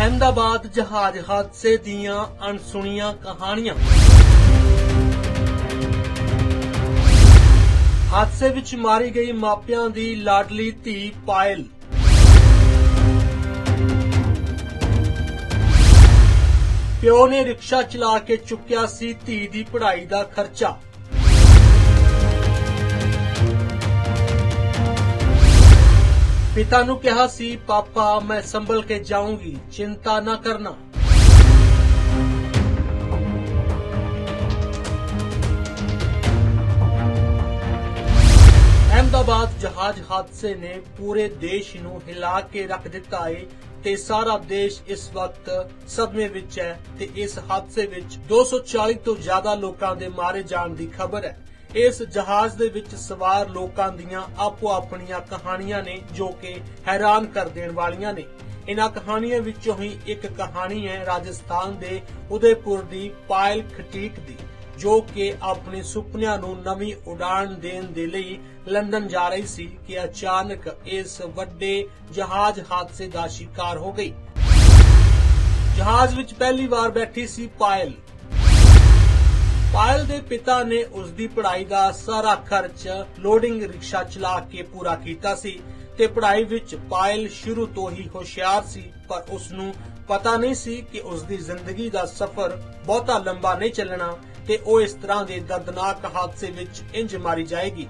ਅਹਿਮਦਾਬਾਦ ਜਹਾਜ਼ ਹਾਦਸੇ ਦੀਆਂ ਅਣਸੁਣੀਆਂ ਕਹਾਣੀਆਂ। ਹਾਦਸੇ ਵਿੱਚ ਮਾਰੀ ਗਈ ਮਾਪਿਆਂ ਦੀ ਲਾਡਲੀ ਧੀ ਪਾਇਲ। ਪਿਓ ਨੇ ਰਿਕਸ਼ਾ ਚਲਾ ਕੇ ਚੁੱਕਿਆ ਸੀ ਧੀ ਦੀ ਪੜ੍ਹਾਈ ਦਾ ਖਰਚਾ। ਪਿਤਾ ਨੂੰ ਕਿਹਾ ਸੀ, ਪਾਪਾ, ਮੈਂ ਸੰਭਲ ਕੇ ਜਾਊਂਗੀ, ਚਿੰਤਾ ਨਾ ਕਰਨਾ। ਅਹਿਮਦਾਬਾਦ ਜਹਾਜ਼ ਹਾਦਸੇ ਨੇ ਪੂਰੇ ਦੇਸ਼ ਨੂੰ ਹਿਲਾ ਕੇ ਰੱਖ ਦਿੱਤਾ ਹੈ ਤੇ ਸਾਰਾ ਦੇਸ਼ ਇਸ ਵਕਤ ਸਦਮੇ ਵਿੱਚ ਹੈ ਤੇ ਇਸ ਹਾਦਸੇ ਵਿੱਚ 240 ਤੋਂ ਜ਼ਿਆਦਾ ਲੋਕਾਂ ਦੇ ਮਾਰੇ ਜਾਣ ਦੀ ਖਬਰ ਹੈ। ਇਸ ਜਹਾਜ਼ ਦੇ ਵਿੱਚ ਸਵਾਰ ਲੋਕਾਂ ਦੀਆਂ ਆਪੋ ਆਪਣੀਆਂ ਕਹਾਣੀਆਂ ਨੇ, ਜੋ ਕਿ ਹੈਰਾਨ ਕਰ ਦੇਣ ਵਾਲੀਆਂ ਨੇ। ਇਹਨਾਂ ਕਹਾਣੀਆਂ ਵਿੱਚੋਂ ਹੀ ਇੱਕ ਕਹਾਣੀ ਹੈ ਰਾਜਸਥਾਨ ਦੇ ਉਦੈਪੁਰ ਦੀ ਪਾਇਲ ਖਟੀਕ ਦੀ, ਜੋ ਕਿ ਆਪਣੇ ਸੁਪਨਿਆਂ ਨੂੰ ਨਵੀਂ ਉਡਾਨ ਦੇਣ ਦੇ ਲਈ ਲੰਡਨ ਜਾ ਰਹੀ ਸੀ ਕਿ ਅਚਾਨਕ ਇਸ ਵੱਡੇ ਜਹਾਜ਼ ਹਾਦਸੇ ਦਾ ਸ਼ਿਕਾਰ ਹੋ ਗਈ। ਜਹਾਜ਼ ਵਿੱਚ ਪਹਿਲੀ ਵਾਰ ਬੈਠੀ ਸੀ ਪਾਇਲ। ਪਾਇਲ ਦੇ ਪਿਤਾ ਨੇ ਉਸ ਦੀ ਪੜ੍ਹਾਈ ਦਾ ਸਾਰਾ ਖਰਚ ਲੋਡਿੰਗ ਰਿਕਸ਼ਾ ਚਲਾ ਕੇ ਪੂਰਾ ਕੀਤਾ ਸੀ ਤੇ ਪੜ੍ਹਾਈ ਵਿੱਚ ਪਾਇਲ ਸ਼ੁਰੂ ਤੋਂ ਹੀ ਹੁਸ਼ਿਆਰ ਸੀ, ਪਰ ਉਸ ਨੂੰ ਪਤਾ ਨਹੀਂ ਸੀ ਕਿ ਉਸ ਦੀ ਜ਼ਿੰਦਗੀ ਦਾ ਸਫ਼ਰ ਬਹੁਤਾ ਲੰਬਾ ਨਹੀਂ ਚੱਲਣਾ ਤੇ ਉਹ ਇਸ ਤਰ੍ਹਾਂ ਦੇ ਦਰਦਨਾਕ ਹਾਦਸੇ ਵਿੱਚ ਇੰਜ ਮਾਰੀ ਜਾਏਗੀ।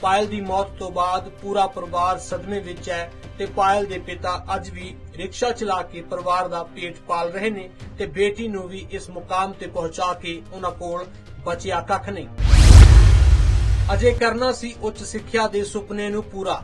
ਪਾਇਲ ਦੀ ਮੌਤ ਤੋਂ ਬਾਅਦ ਪੂਰਾ ਪਰਿਵਾਰ ਸਦਮੇ ਵਿੱਚ ਹੈ ਤੇ ਪਾਇਲ ਦੇ ਪਿਤਾ ਅੱਜ ਵੀ ਰਿਕਸ਼ਾ ਚਲਾ ਕੇ ਪਰਿਵਾਰ ਦਾ ਪੇਟ ਪਾਲ ਰਹੇ ਨੇ ਤੇ ਬੇਟੀ ਨੂੰ ਵੀ ਇਸ ਮੁਕਾਮ ਤੇ ਪਹੁੰਚਾ ਕੇ ਉਹਨਾਂ ਕੋਲ ਬਚਿਆ ਕੱਖ ਨਹੀਂ। ਅਜੇ ਕਰਨਾ ਸੀ ਉੱਚ ਸਿੱਖਿਆ ਦੇ ਸੁਪਨੇ ਨੂੰ ਪੂਰਾ।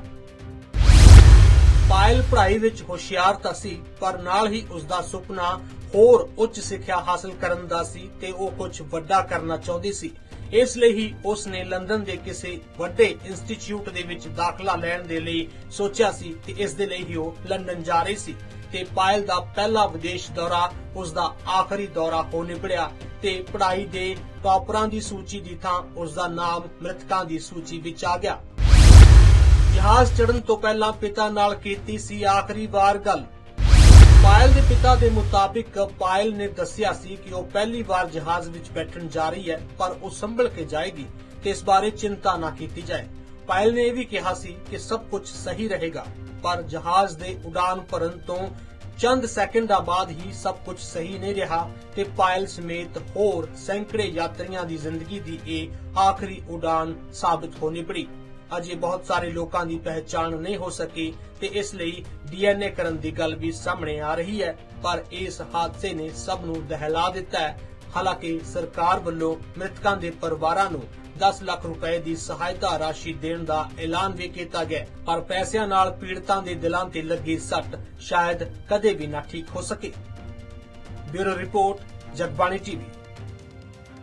ਪਾਇਲ ਪੜ੍ਹਾਈ ਵਿੱਚ ਹੁਸ਼ਿਆਰ ਤਾਂ ਸੀ, ਪਰ ਨਾਲ ਹੀ ਉਸ ਦਾ ਸੁਪਨਾ ਹੋਰ ਉੱਚ ਸਿੱਖਿਆ ਹਾਸਲ ਕਰਨ ਦਾ ਸੀ ਤੇ ਉਹ ਕੁਝ ਵੱਡਾ ਕਰਨਾ ਚਾਹੁੰਦੀ ਸੀ। ਇਸ ਲਈ ਹੀ ਉਸ ਨੇ ਲੰਡਨ ਦੇ ਕਿਸੇ ਵੱਡੇ ਇੰਸਟੀਚਿਊਟ ਦੇ ਵਿੱਚ ਦਾਖਲਾ ਲੈਣ ਦੇ ਲਈ ਸੋਚਿਆ ਸੀ ਤੇ ਇਸ ਦੇ ਲਈ ਹੀ ਉਹ ਲੰਡਨ ਜਾ ਰਹੀ ਸੀ ਤੇ ਪਾਇਲ ਦਾ ਪਹਿਲਾ ਵਿਦੇਸ਼ ਦੌਰਾ ਉਸ ਦਾ ਆਖਰੀ ਦੌਰਾ ਹੋ ਨਿਬੜਿਆ ਤੇ ਪੜ੍ਹਾਈ ਦੇ ਟਾਪਰਾਂ ਦੀ ਸੂਚੀ ਦੀ ਥਾਂ ਉਸ ਦਾ ਨਾਮ ਮ੍ਰਿਤਕਾਂ ਦੀ ਸੂਚੀ ਵਿੱਚ ਆ ਗਿਆ। ਜਹਾਜ਼ ਚੜਨ ਤੋਂ ਪਹਿਲਾਂ ਪਿਤਾ ਨਾਲ ਕੀਤੀ ਸੀ ਆਖਰੀ ਵਾਰ ਗੱਲ। ਪਾਇਲ ਦੇ ਪਿਤਾ ਦੇ ਮੁਤਾਬਿਕ ਪਾਇਲ ਨੇ ਦੱਸਿਆ ਸੀ ਕਿ ਉਹ ਪਹਿਲੀ ਵਾਰ ਜਹਾਜ਼ ਵਿੱਚ ਬੈਠਣ ਜਾ ਰਹੀ ਹੈ, ਪਰ ਉਹ ਸੰਭਲ ਕੇ ਜਾਏਗੀ ਤੇ ਇਸ ਬਾਰੇ ਚਿੰਤਾ ਨਾ ਕੀਤੀ ਜਾਏ। ਪਾਇਲ ਨੇ ਇਹ ਵੀ ਕਿਹਾ ਸੀ ਕਿ ਸਭ ਕੁਝ ਸਹੀ ਰਹੇਗਾ, ਪਰ ਜਹਾਜ਼ ਦੇ ਉਡਾਨ ਭਰਨ ਤੋਂ ਚੰਦ ਸੈਕਿੰਡਾਂ ਬਾਅਦ ਹੀ ਸਭ ਕੁਝ ਸਹੀ ਨਹੀਂ ਰਿਹਾ ਤੇ ਪਾਇਲ ਸਮੇਤ ਹੋਰ ਸੈਂਕੜੇ ਯਾਤਰੀਆਂ ਦੀ ਜ਼ਿੰਦਗੀ ਦੀ ਇਹ ਆਖਰੀ ਉਡਾਨ ਸਾਬਤ ਹੋ ਨਿਬੜੀ ਅਜੇ ਬਹੁਤ ਸਾਰੇ ਲੋਕਾਂ ਦੀ ਪਹਿਚਾਣ ਨਹੀਂ ਹੋ ਸਕੀ ਤੇ ਇਸ ਲਈ ਡੀਐਨਏ ਕਰਨ ਦੀ ਗੱਲ ਵੀ ਸਾਹਮਣੇ ਆ ਰਹੀ ਹੈ। ਪਰ ਇਸ ਹਾਦਸੇ ਨੇ ਸਭ ਨੂੰ ਦਹਿਲਾ ਦਿੱਤਾ ਹੈ। ਹਾਲਾਂਕਿ ਸਰਕਾਰ ਵੱਲੋਂ ਮ੍ਰਿਤਕਾਂ ਦੇ ਪਰਿਵਾਰਾਂ ਨੂੰ 10 ਲੱਖ ਰੁਪਏ ਦੀ ਸਹਾਇਤਾ ਰਾਸ਼ੀ ਦੇਣ ਦਾ ਐਲਾਨ ਵੀ ਕੀਤਾ ਗਿਆ ਪਰ ਪੈਸਿਆਂ ਨਾਲ ਪੀੜਤਾਂ ਦੇ ਦਿਲਾਂ ਤੇ ਲੱਗੀ ਸੱਟ ਸ਼ਾਇਦ ਕਦੇ ਵੀ ਨਾ ਠੀਕ ਹੋ ਸਕੇ। Bureau report, Jagbani TV.